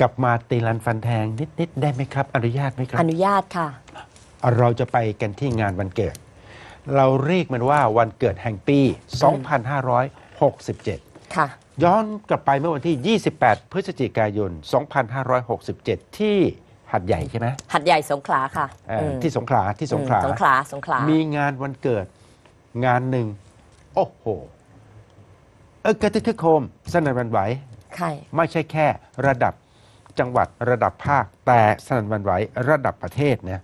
กลับมาตีลันฟันแทงนิด ๆ ได้ไหมครับ อนุญาตไหมครับ อนุญาตค่ะ เราจะไปกันที่งานวันเกิด เราเรียกมันว่าวันเกิดแห่งปี 2567 ค่ะ ย้อนกลับไปเมื่อวันที่ 28 พฤศจิกายน 2567 ที่หัดใหญ่ใช่ไหมหัดใหญ่สงขลาค่ะเอ่ออมที่สงขลาที่สงขลาอืมสงขลาสงขลา มีงานวันเกิดงานหนึ่ง โอ้โห เออกระทึกคึกโครมสนั่นหวันไหวใช่ไม่ใช่แค่ระดับ จังหวัดระดับภาค แต่สนั่นหวันไหวระดับประเทศเนี่ย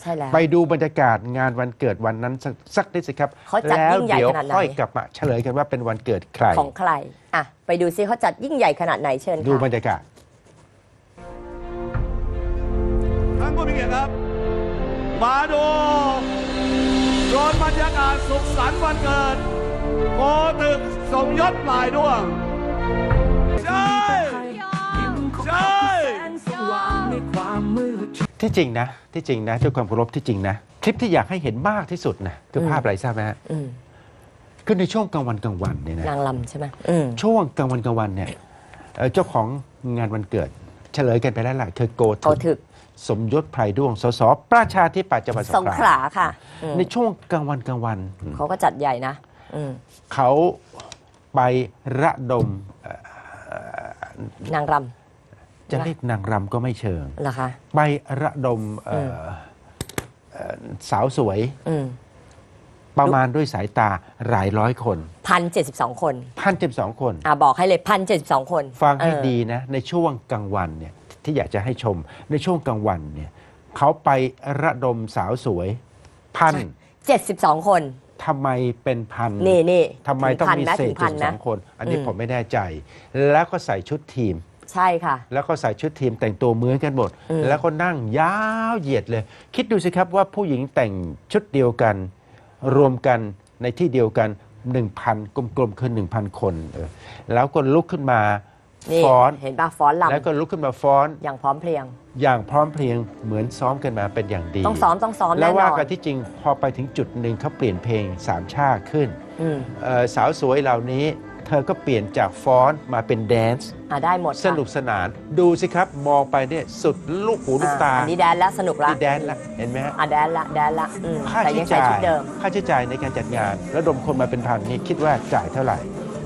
ใช่แล้ว ไปดูบรรยากาศงานวันเกิดวันนั้นสักสักนิดสิครับ เขาจัดแล้วยิ่งใหญ่เดี๋ยวขนาดไหน ค่อยกลับมาเฉลยกันว่าเป็นวันเกิดใคร ของใครอะไปดูซิเขาจัดยิ่งใหญ่ขนาดไหนเชิญดูบรค่ะรยากาศ ท่านผู้มีเกียรติครับ มาดูโดนบรรยากาศสุขสันต์วันเกิดโกตึกสมยศปลายด้วง ที่จริงนะ ที่จริงนะด้วยความเคารพที่จริงนะคลิปที่อยากให้เห็นมากที่สุดนะคือภาพอะไรทราบไหมฮะอืมคือในช่วงกลางวันกลางวันเนี่ยนะนางลำใช่ไหมอืมช่วงกลางวันกลางวันเนี่ยเอ่อเจ้าของงานวันเกิด เฉลยกันไปแล้วล่ะคือโกโกถึกสมยศไพรด้วงสสประชาธิปัตย์จังหวัดสสงงขขลาลาค่ะอืมในช่วงกลางวันกลางวัน เขาก็จัดใหญ่นะอืมเขาไประดมเอ่อนางร จะเรียกนางรำก็ไม่เชิงำเหรอคะไประดมเอ่อเอ่อสาวสวย อืมประมาณด้วยสายตาหลายร้อยคนพันเจ็ดสิบสองคนพันเจ็ดสองคน อะบอกให้เลยพันเจ็ดสิบสองคนฟังให้เออดีนะ ในช่วงกลางวันเนี่ยที่อยากจะให้ชม ในช่วงกลางวันเนี่ยเขาไประดมสาวสวย พันเจ็ดสิบสองคน ทำไมเป็นพันนี่นี่ทำไมต้องมีถึพันเศถึษงพัจุนดสนะ องคน อันนี้อืม ผมไม่แน่ใจ แล้วก็ใส่ชุดทีม ใช่ค่ะ แล้วก็ใส่ชุดทีมแต่งตัวเหมือนกันหมดอืมแล้วก็นั่งยาวเหยียดเลย คิดดูสิครับว่าผู้หญิงแต่งชุดเดียวกัน รวมกันในที่เดียวกัน 1,000 กลมๆคือ1,000 คนเออแล้วก็ลุกขึ้นมานี่ฟ้อน เห็นป่ะฟ้อนลำแล้วก็ลุกขึ้นมาฟ้อน อย่างพร้อมเพรียง อย่างพร้อมเพรียงเหมือนซ้อมกันมาเป็นอย่างดีต้องซ้อมต้องซ้อมแล้แน่วนว่าอนกันที่จริงพอไปถึงจุดหนึ่งเขาเปลี่ยนเพลงสามชาติขึ้นอืม เอ่อสาวสวยเหล่านี้ เธอก็เปลี่ยนจากฟ้อนมาเป็นแดนซ์อะได้หมดค่ะสนุกสนานดูสิครับมองไปเนี่ยสุดลูกหูลูกตาอะอันนี้แดนแล้วสนุกละนี่แดนซ์ละเห็นไหมฮะ อะแดนละแดนละอืมค่าแต่ใช้ยังใส่จ่าชุยดเดิม ค่าใช้จ่ายในการจัดงานแล้วดมคนมาเป็นพันนี่คิดว่าจ่ายเท่าไหร่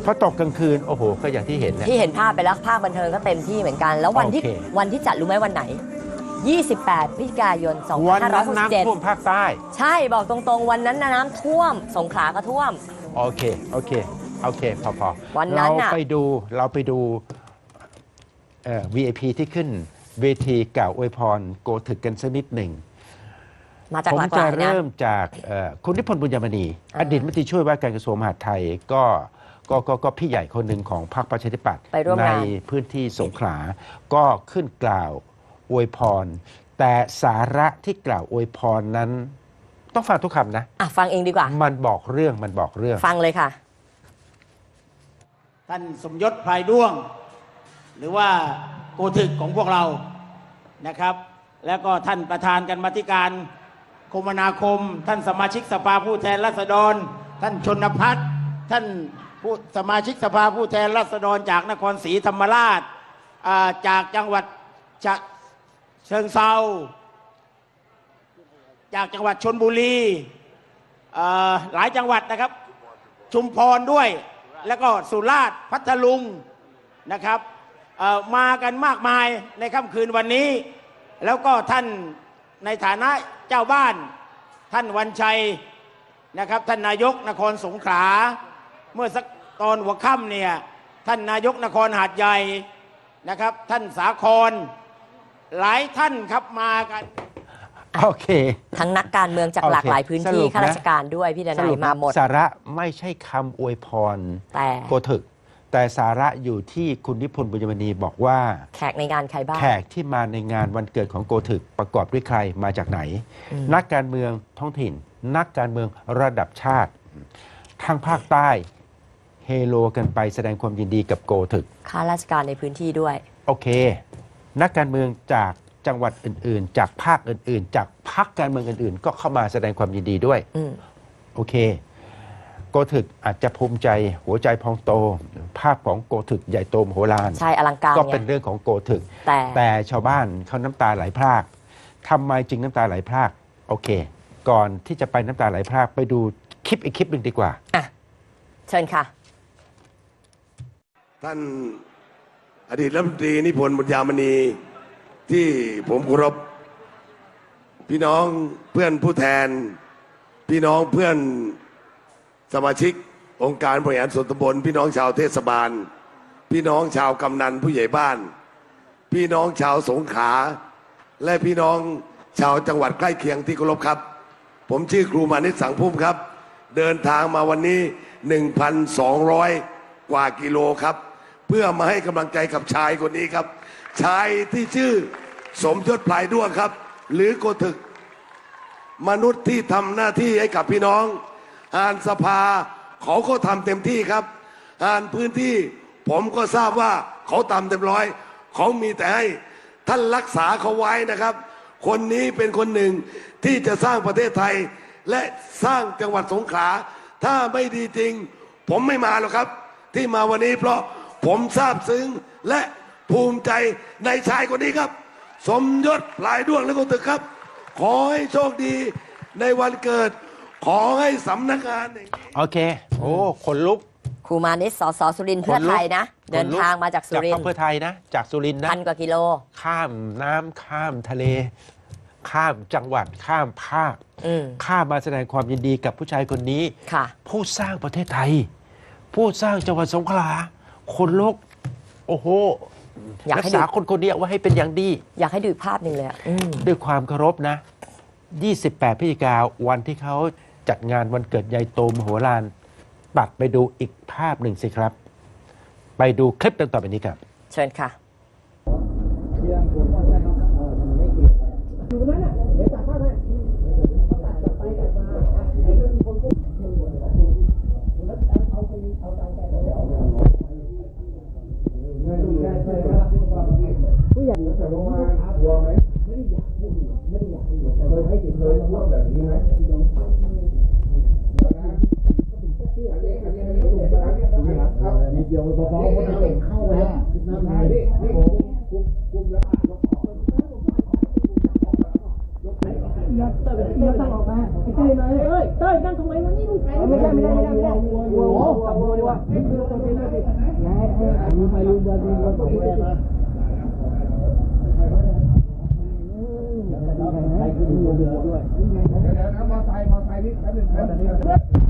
พอตกกลางคืน โอ้โห ก็อย่างที่เห็นนะ ที่เห็นภาพไปแล้วภาคบันเทิงก็เต็มที่เหมือนกัน แล้ววันที่โอเค วันที่จัดรู้ไหมวันไหน 28 พฤศจิกายน วันนั้นน้ำท่วม2567 ภาคใต้ ใช่บอกตรงๆ วันนั้นน่ะน้ำท่วม สงขลาก็ท่วม โอเค โอเค โอเค พอพอวันนั้นเราน่ะ ไปดูเราไปดูเอ่อ VIP ที่ขึ้นเวทีกล่าวอวยพรโกถึกกันสักนิดหนึ่ง มาจากผมหลากหจะลายนะ เริ่มจากเอ่อคุณนิพนธ์บุญยมณีอ่าอดีตรัฐมนตรีช่วยว่าการกระทรวงมหาดไทยก็ก็ก็ก็พี่ใหญ่คนหนึ่งของพรรคประชาธิปัตย์ไปร่วมในงาน พื้นที่สงขลา ก็ขึ้นกล่าวอวยพร แต่สาระที่กล่าวอวยพรนั้น ต้องฟังทุกคำนะ อะฟังเองดีกว่า มันบอกเรื่องมันบอกเรื่อง ฟังเลยค่ะ ท่านสมยศพลายด้วง หรือว่าโกถึกของพวกเรานะครับ แล้วก็ท่านประธานกันมาธิการคมนาคม ท่านสมาชิกสภาผู้แทนราษฎร ท่านชนพัฒน์ท่านผู้สมาชิกสภาผู้แทนราษฎรจากนครศรีธรรมราชาจากจังหวัดฉะเชิงเซาจากจังหวัดชนบุรีหลายจังหวัดนะครับ ชุมพรด้วย แล้วก็สุราษฎร์พัทลุงนะครับมากันมากมายในค่ำคืนวันนี้ แล้วก็ท่านในฐานะเจ้าบ้าน ท่านวันชัยนะครับท่านนายกนครสงขลาเมื่อสักตอนหัวค่ำเนี่ยท่านนายกนครหาดใหญ่นะครับ ท่านสาครหลายท่านครับมากัน โอเค ทั้งนักการเมืองจากโอเคหลากหลายพื้นสรุที่ปนะข้าราชการด้วยพี่ดสนัรุยปมาหมด สาระไม่ใช่คำอวยพรแต่โกถึก แต่สาระอยู่ที่คุณนิพนธ์บุญยมณีบอกว่า แขกในงานใครบ้างแขกที่มาในงานวันเกิดของโกถึกประกอบด้วยใครมาจากไหนอืมนักการเมืองท้องถิ่น นักการเมืองระดับชาติ ทางภาคใต้เฮโลกันไปแสดงความยินดีกับโกถึกข้าราชการในพื้นที่ด้วย โอเค นักการเมืองจาก จังหวัดอื่นๆ จากภาคอื่นๆ จากพรรคการเมืองอื่นๆ ก็เข้ามาแสดงความยินดีด้วย อืมโอเค โกถึกอาจจะภูมิใจหัวใจพองโต ภาพของโกถึกใหญ่โตมโหฬารใช่อลังการก็ไงเป็นเรื่องของโกถึก แต่แต่ชาวบ้านเขาน้ำตาไหลพรากทำไมจึงน้ำตาไหลพราก โอเค ก่อนที่จะไปน้ำตาไหลพรากไปดูคลิปอีกคลิปหนึ่งดีกว่า อะเชิญค่ะ ท่านอดีตรัฐมนตรีนิพนธ์บุญญามณี ที่ผมเคารพพี่น้องเพื่อนผู้แทน พี่น้องเพื่อนสมาชิก องค์การบริหารส่วนตำบล พี่น้องชาวเทศบาล พี่น้องชาวกำนันผู้ใหญ่บ้าน พี่น้องชาวสงขลาและพี่น้องชาวจังหวัดใกล้เคียงที่เคารพครับ ผมชื่อครูมานิตสังพุ่มครับ เดินทางมาวันนี้ 1,200 กว่ากิโลครับ เพื่อมาให้กำลังใจกับชายคนนี้ครับ ชายที่ชื่อ สมยศพลายด้วงครับ หรือโกถึก มนุษย์ที่ทำหน้าที่ให้กับพี่น้องอานสภาเขาก็ทำเต็มที่ครับอานพื้นที่ผมก็ทราบว่าเขาทำเต็มร้อย เขามีแต่ให้ท่านรักษาเขาไว้นะครับ คนนี้เป็นคนหนึ่งที่จะสร้างประเทศไทย และสร้างจังหวัดสงขลาถ้าไม่ดีจริง ผมไม่มาหรอกครับ ที่มาวันนี้เพราะผมทราบซึ้งและภูมิใจในชายคนนี้ครับ สมยศพลายด้วงและก็ตึกครับ ขอให้โชคดีในวันเกิด ขอให้สำนักงานแห่งนี้ โอเค โอ้ขนลุก ครูมานิสสสสุรินทร์เพื่อไทยนะเดินทางมาจากสุรินจากทพรรคร์เพื่อไทยนะ จากสุรินทร์นะ พันกว่ากิโล ข้ามน้ำข้ามทะเล ข้ามจังหวัดข้ามภาค อืมข้ามมาแสดงความยินดีกับผู้ชายคนนี้ ค่ะ ผู้สร้างประเทศไทย ผู้สร้างจังหวัดสงขลาคนลุกโอ้โห อยากรัให้ษาดูคนคนนี้ไว้ให้เป็นอย่างดี อยากให้ดูอีกภาพหนึ่งเลยอะอืมด้วยความเคารพนะ 28 พฤศจิกาวันที่เขาจัดงานวันเกิดยายโตมโหฬารตัดไปดูอีกภาพหนึ่งสิครับ ไปดูคลิปดังต่อไปนี้ครับ เชิญค่ะ เดียวเบาๆเพราะเข้าแล้วน้ำไหลโอ้คุมคุมแล้วเต้ยตั้งออกมาใกล้ๆมาเอ้ยเต้ยนั่งทำไมวะนี่ลูกไม่ได้ไม่ได้ไม่ได้ไม่ได้โอ้โหจับมือดีวะให้ให้มือไปลืมเดินลืมเราต้องแรงนะใครคือดูเรือด้วยเดี๋ยวเดี๋ยวมาใส่มาใส่นี่แป๊บนึงแป๊บนึง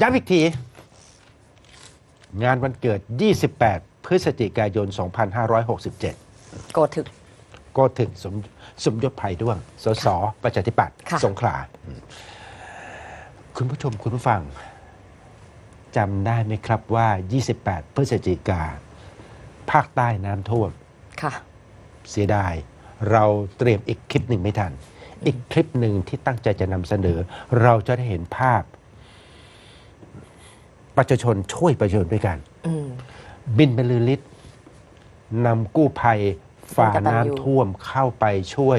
ย้ำอีกที งานวันเกิด 28 พฤศจิกายน 2567 โกถึกก็ถึงสมสมยศภัยด้วง สส ประชาธิปัตย์ค่ะสงขลาอืมคุณผู้ชมคุณผู้ฟังจำได้ไหมครับว่า 28 พฤศจิกา ภาคใต้น้ำท่วมค่ะ เสียดาย เราเตรียมอีกคลิปหนึ่งไม่ทัน อีกคลิปหนึ่งที่ตั้งใจจะนำเสนอ เราจะได้เห็นภาพ ประชาชนช่วยประชาชนด้วยกันอืมบินบรรลือฤทธิ์นำกู้ภัยฝ่าร่วมกตัญญูน้ำท่วมเข้าไปช่วย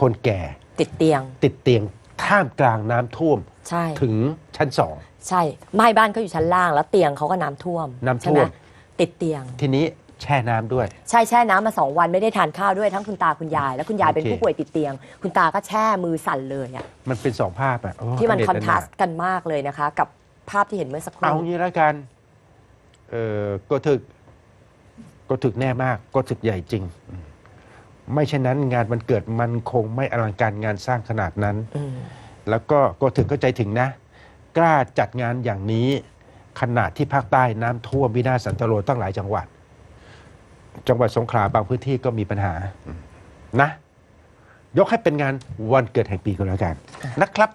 คนแก่ ติดเตียง ติดเตียงท่ามกลางน้ำท่วม ใช่ ถึงชั้นสอง ใช่ไม้บ้านเขาอยู่ชั้นล่างแล้วเตียงเขาก็น้ำท่วมน้ำท่วมใช่ไหติดเตียง ทีนี้แช่น้ำด้วย ใช่แช่น้ำมาสองวันไม่ได้ทานข้าวด้วยทั้งคุณตาคุณยาย แล้วคุณยายเป็นโอเคผู้ป่วยติดเตียง คุณตาก็แช่มือสั่นเลยอะมันเป็นสองภาพอะโอ้ที่มันเด็ดคอนทราสหต์กันมากเลยนะคะ กับ ภาพที่เห็นเมื่อสักคเอารู่งี้แล้วกันเออก็ถึกก็ถึกแน่มากก็ถึกใหญ่จริงอืมไม่เช่นนั้นงานวันเกิดมันคงไม่อลังการงานสร้างขนาดนั้น อืมแล้วก็ก็ถึงเข้าใจถึงนะ กล้าจัดงานอย่างนี้ขณะที่ภาคใต้น้ำท่วมวินาศสันตโลตั้งหลายจังหวัด จังหวัดสงขลาบางพื้นที่ก็มีปัญหานะ ยกให้เป็นงานวันเกิดแห่งปีก็แล้วกันนะครับ